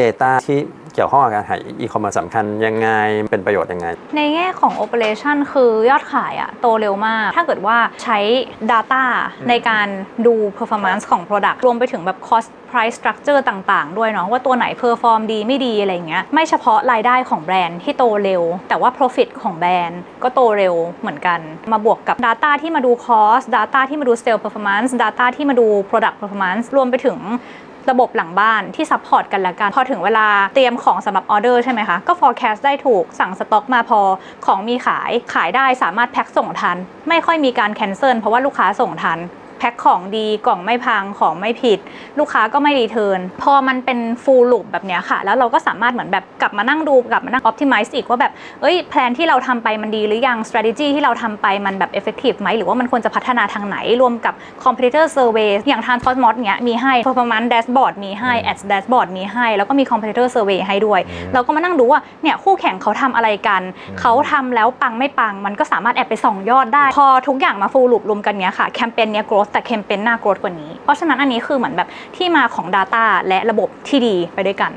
Data ที่เกี่ยวข้องกับการขายอีคอมเมิร์ซสำคัญยังไงเป็นประโยชน์ยังไง ในแง่ของ operation คือยอดขายอะโตเร็วมาก ถ้าเกิดว่าใช้ data ในการดู performance ของ product รวมไปถึงแบบ cost price structure ต่างๆ ด้วยเนาะว่าตัวไหน perform ดีไม่ดีอะไรเงี้ยไม่เฉพาะรายได้ของแบรนด์ที่โตเร็ว แต่ว่า profit ของแบรนด์ก็โตเร็วเหมือนกัน มาบวกกับ data ที่มาดู cost data ที่มาดู sale performance data ที่มาดู product performance รวมไปถึง ระบบหลังบ้านที่ซัพพอร์ตกันละกัน พอถึงเวลาเตรียมของสำหรับออเดอร์ใช่ไหมคะ ก็ forecast ได้ถูกสั่งสต็อกมาพอของมีขายขายได้สามารถแพ็คส่งทัน ไม่ค่อยมีการแคนเซิลเพราะว่าลูกค้าส่งทัน แพ็คของดีกล่องไม่พังของไม่ผิด ลูกค้าก็ไม่รีเทิร์นพอมันเป็น full loop แบบเนี้ยค่ะ แล้วเราก็สามารถเหมือนแบบกลับมานั่งดูกลับมานั่ง optimize อีกว่าแบบเอ้ยแพลนที่เราทำไปมันดีหรือยัง strategy ที่เราทำไปมันแบบ effective ไหมหรือว่ามันควรจะพัฒนาทางไหนรวมกับ competitor survey อย่างทาง Cosmos เนี้ยมีให้ performance dashboard มีให้ ads dashboard มีให้ แล้วก็มี competitor survey ให้ด้วย เราก็มานั่งดูว่าเนี่ยคู่แข่งเขาทำอะไรกัน เขาทำแล้วปังไม่ปังมันก็สามารถแอบไปส่องยอดได้ พอทุกอย่างมา full loop รวมกันเนี้ยค่ะแคมเปญเนี้ย growth แต่แคมเปญหน้า growth กว่านี้ เพราะฉะนั้นอันนี้คือเหมือนแบบที่มาของ data และระบบที่ดีไปด้วยกัน